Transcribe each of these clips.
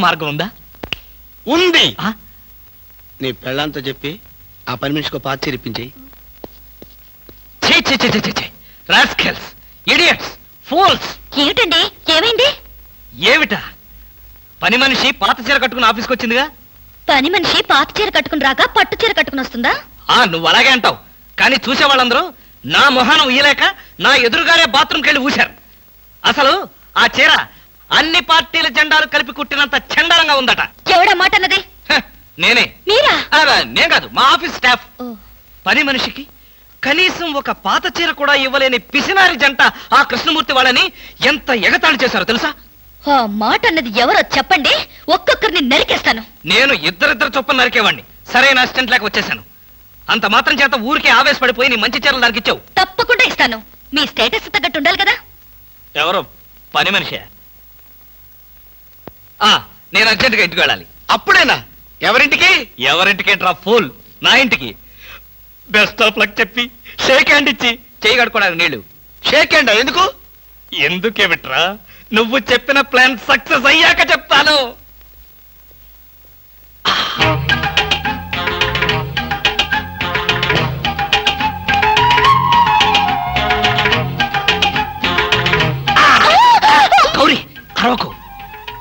మార్గం ఉందా? ఉంది. ఆ? నీ పెళ్ళంతో చెప్పి ఆ పని మనిషికి పాత చేరిపించేయి ఛీ, ఛీ, ఛీ, ఛీ, ఛీ, ఛీ. rascals, idiots, fools. ఏమిటండి? ఏమైంది? ఏమిటా? పని మనిషి పాత చీర కట్టుకుని ఆఫీస్కి వచ్చిందిగా? పని మనిషి పాత చీర కట్టుకుని రాక పట్టు చీర కట్టుకుని వస్తుందా? ఆ నువ్వు అలాగే అంటావు. కానీ చూసే వాళ్ళందరూ నా మొహానం ఊయలేక నా ఎదురుగానే బాత్రూమ్కి వెళ్ళి ఊశారు. అసలు ఆ చీర అన్ని పార్టీల జెండాలు కలిపి కుట్టినంత చండాలంగా ఉందట. ఎవడా మాట అన్నది? హ, నేనే. మీరా? ఆ, నేను కాదు మా ఆఫీస్ స్టాఫ్. ఓ, పని మనిషికి కనీసం ఒక పాత చీర కూడా ఇవ్వలేని పిసినారి జంట ఆ కృష్ణమూర్తి వాళ్ళని ఎంత ఎగతాళి చేశారో తెలుసా? ఆ మాట అన్నది ఎవరో చెప్పండి ఒక్కొక్కరిని నరికేస్తాను. నేను ఇద్దరిద్దరు చొప్పున నరికేవాడిని సరైన అసిస్టెంట్ లేక వచ్చేసాను అంత మాత్రం చేత ఊరికే ఆవేశపడిపోయి నీ మంచి చీరలు నరికిచ్చావు తప్పకుండా ఇస్తాను. మీ స్టేటస్ తగ్గట్టు ఉండాలి కదా? ఎవరు? పని మనిషి. ఆ నేను అర్జెంటుగా ఇంటికి వెళ్ళాలి. అప్పుడేనా? ఎవరింటికి? ఎవరింటికి డ్రా ఫూల్? నా ఇంటికి. బెస్ట్ ఆఫ్ లక్ చెప్పి షేక్ హ్యాండ్ ఇచ్చి. చేయి కడుకోవడానికి నీళ్ళు షేక్ అండ్ ఎందుకు? ఎందుకే విట్రా నువ్వు చెప్పిన ప్లాన్ సక్సెస్ అయ్యాక చెప్తాను. అరవకు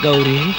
Goldie